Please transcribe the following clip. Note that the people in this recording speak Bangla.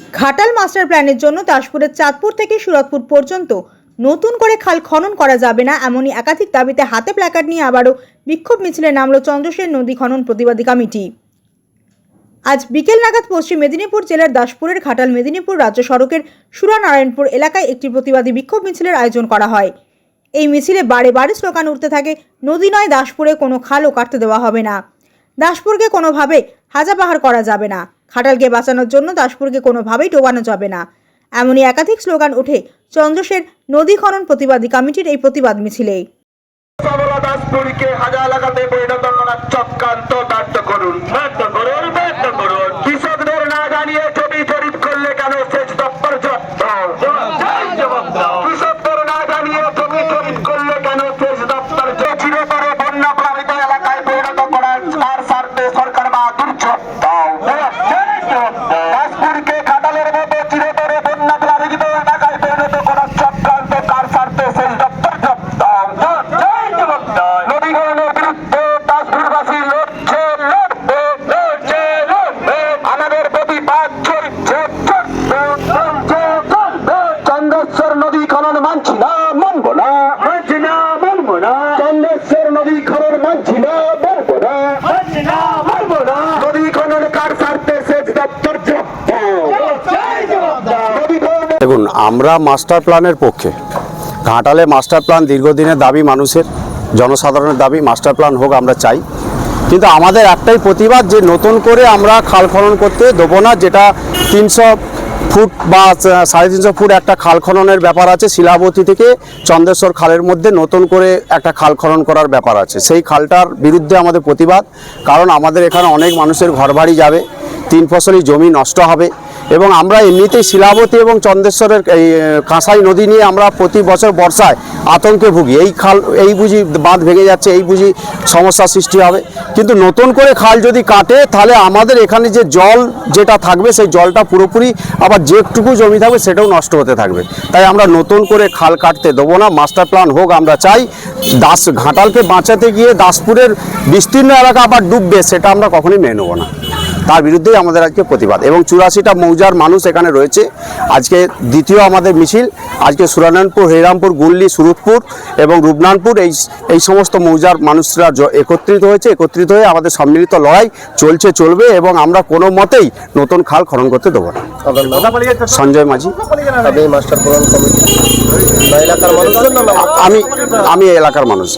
ঘাটাল মাস্টার প্ল্যানের জন্য দাসপুরের চাঁদপুর থেকে সুরতপুর পর্যন্ত নতুন করে খাল খনন করা যাবে না এমনই একাধিক দাবিতে হাতে প্ল্যাকার্ড নিয়ে আবারও বিক্ষোভ মিছিলে নামল চন্দ্রসেন নদী খনন প্রতিবাদী কমিটি। আজ বিকেল নাগাদ পশ্চিম মেদিনীপুর জেলার দাসপুরের ঘাটাল মেদিনীপুর রাজ্য সড়কের সুরানারায়ণপুর এলাকায় একটি প্রতিবাদী বিক্ষোভ মিছিলের আয়োজন করা হয়। এই মিছিলে বারে বারে স্লোগান উঠতে থাকে, নদী নয়, দাসপুরে কোনো খালও কাটতে দেওয়া হবে না। দাসপুরকে কোনোভাবে হাজাবাহার করা যাবে না। খাটালকে বাঁচানোর জন্য দাসপুরকে কোনোভাবেই ডোবানো যাবে না। এমনই একাধিক স্লোগান উঠে চন্দ্রশের নদী খনন প্রতিবাদী কমিটির এই প্রতিবাদ মিছিলে। পরিণত করুন। করুন করুন। দেখুন, আমরা মাস্টার প্ল্যানের পক্ষে। ঘাটালে মাস্টার প্ল্যান দীর্ঘদিনের দাবি মানুষের, জনসাধারণের দাবি মাস্টার প্ল্যান হোক আমরা চাই। কিন্তু আমাদের একটাই প্রতিবাদ যে নতুন করে আমরা খাল খনন করতে দেবো না, যেটা তিনশো ফুট বা সাড়ে তিনশো ফুট একটা খাল খননের ব্যাপার আছে, শিলাবতী থেকে চন্দ্রেশ্বর খালের মধ্যে নতুন করে একটা খাল খনন করার ব্যাপার আছে। সেই খালটার বিরুদ্ধে আমাদের প্রতিবাদ, কারণ আমাদের এখানে অনেক মানুষের ঘরবাড়ি যাবে, তিন ফসলি জমি নষ্ট হবে। এবং আমরা এমনিতেই শিলাবতী এবং চন্দ্রেশ্বরের এই কাঁসাই নদী নিয়ে আমরা প্রতি বছর বর্ষায় আতঙ্কে ভুগি। এই খাল, এই বুঝি বাঁধ ভেঙে যাচ্ছে, এই বুঝি সমস্যা সৃষ্টি হবে। কিন্তু নতুন করে খাল যদি কাটে, তাহলে আমাদের এখানে যে জল যেটা থাকবে, সেই জলটা পুরোপুরি আবার যেটুকু জমি থাকবে, সেটাও নষ্ট হতে থাকবে। তাই আমরা নতুন করে খাল কাটতে দেবো না। মাস্টার প্ল্যান হোক, আমরা চাই দাস ঘাটালকে বাঁচাতে গিয়ে দাসপুরের বিস্তীর্ণ এলাকা আবার ডুববে, সেটা আমরা কখনোই মেনে নেব না। তার বিরুদ্ধেই আমাদের আজকে প্রতিবাদ। এবং চুরাশিটা মৌজার মানুষ এখানে রয়েছে। আজকে দ্বিতীয় আমাদের মিছিল। আজকে সুরানারায়ণপুর হরিরামপুর গুল্লি, সুরতপুর এবং রূপনানপুর এই এই সমস্ত মৌজার মানুষরা একত্রিত হয়েছে। একত্রিত হয়ে আমাদের সম্মিলিত লড়াই চলছে, চলবে এবং আমরা কোনো মতেই নতুন খাল খনন করতে দেবো না। সঞ্জয় মাঝি। আমি আমি এলাকার মানুষ